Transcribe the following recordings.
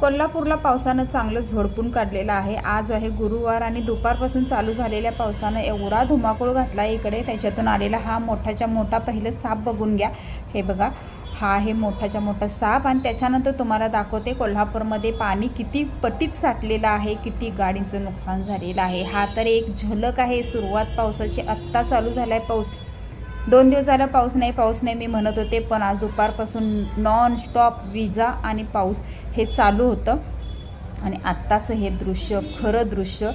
कोल्हापूरला पावसानं चांगलं झोडपून काढलेलं आहे. आज आहे गुरुवार आणि दुपारपासून चालू झालेल्या पावसानं एवढा धुमाकूळ घातला इकडे त्याच्यातून आलेला हा मोठाच्या मोठा पहिलं साप बघून घ्या. हे बघा हा आहे मोठाच्या मोठा साप आणि त्याच्यानंतर तुम्हाला दाखवते कोल्हापूरमध्ये पाणी किती पटीत साठलेलं आहे किती गाडींचं नुकसान झालेलं आहे. हा तर एक झलक आहे. सुरुवात पावसाची आत्ता चालू झालाय पाऊस. दोन दिवस झाला पाऊस नाही पाऊस नाही मी म्हणत होते पण आज दुपारपासून नॉन स्टॉप विजा आणि पाऊस. हे चालू होतं. आणि आत्ताचं हे दृश्य खरं दृश्य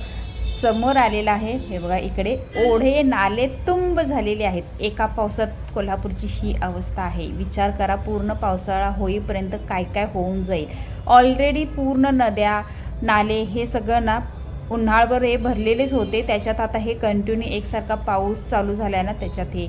समोर आलेलं आहे. हे बघा इकडे ओढे नाले तुंब झालेले आहेत. एका पावसात कोल्हापूरची ही अवस्था आहे. विचार करा पूर्ण पावसाळा होईपर्यंत काय काय होऊन जाईल. ऑलरेडी पूर्ण नद्या नाले हे सगळं ना उन्हाळभर हे भरलेलेच होते. त्याच्यात आता हे कंटिन्यू एकसारखा पाऊस चालू झाला ना त्याच्यात हे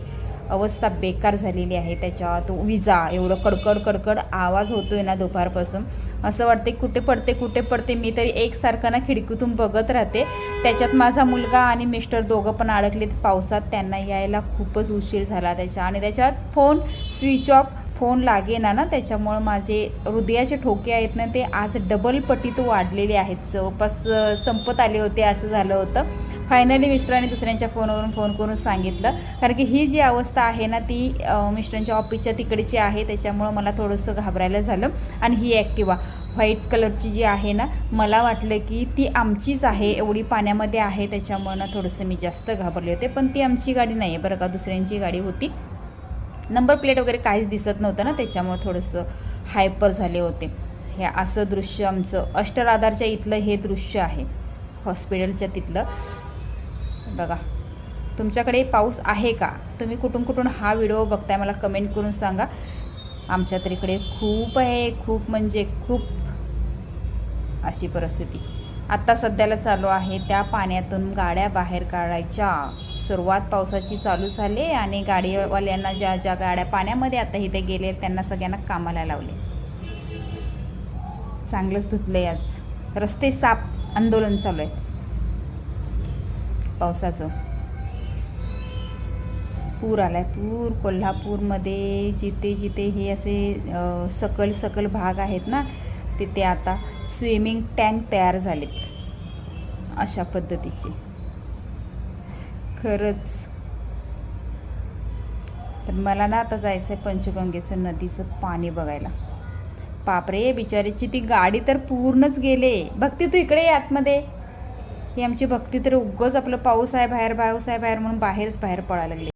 अवस्था बेकार झालेली आहे त्याच्यात विजा एवढं कडकड कडकड आवाज होतोय ना दुपारपासून. असं वाटते कुठे पडते कुठे पडते मी तरी एकसारखं ना खिडकीतून बघत राहते. त्याच्यात माझा मुलगा आणि मिस्टर दोघं पण अडकलेत पावसात त्यांना यायला खूपच उशीर झाला त्याच्या. आणि त्याच्यात फोन स्विच ऑफ फोन लागेना ना त्याच्यामुळं माझे हृदयाचे ठोके आहेत ना ते आज डबल पटीत वाढलेले आहेत. जवळपास संपत आले होते असं झालं होतं. फायनली मिस्टरांनी दुसऱ्यांच्या फोनवरून फोन करून सांगितलं. कारण की ही जी अवस्था आहे ना ती मिस्टरांच्या ऑफिसच्या तिकडची आहे त्याच्यामुळं मला थोडंसं घाबरायला झालं आणि ही ॲक्टिवा. व्हाईट कलरची जी आहे ना मला वाटलं की ती आमचीच आहे एवढी पाण्यामध्ये आहे त्याच्यामुळं ना थोडंसं मी जास्त घाबरले होते. पण ती आमची गाडी नाही आहे बरं का दुसऱ्यांची गाडी होती. नंबर प्लेट वगैरे काहीच दिसत नव्हतं ना त्याच्यामुळे थोडंसं हायपर झाले होते. हे असं दृश्य आमचं अष्टराधारच्या इथलं हे दृश्य आहे. हॉस्पिटलच्या तिथलं. बघा. तुमच्याकडे पाऊस आहे का? तुम्ही कुठून कुठून हा व्हिडिओ बघताय मला कमेंट करून सांगा. आमच्या तर इकडे खूप आहे. खूप म्हणजे खूप अशी परिस्थिती. आत्ता सध्याला चालू आहे त्या पाण्यातून गाड्या बाहेर काढायच्या. सुरुवात पावसाची चालू झाली आणि गाडीवाल्यांना ज्या ज्या गाड्या पाण्यामध्ये आता इथे गेले त्यांना सगळ्यांना कामाला लावले. चांगलंच धुतलंय आज. रस्ते साफ आंदोलन चालू आहे. पावसाचं. पूर आलाय पूर. कोल्हापूरमध्ये जिथे जिथे हे असे सकल सकल भाग आहेत ना तिथे आता स्विमिंग टँक तयार झालेत. अशा पद्धतीचे. खरंच. तर मला ना आता जायचं आहे पंचगंगेचं नदीचं पाणी बघायला. बापरे बिचारीची ती गाडी तर पूर्णच गेले. भक्ती तू इकडे आतमध्ये. ही आमची भक्ती तर उगच आपलं पाऊस आहे बाहेर पाऊस आहे बाहेर म्हणून बाहेरच बाहेर पडायला लागली.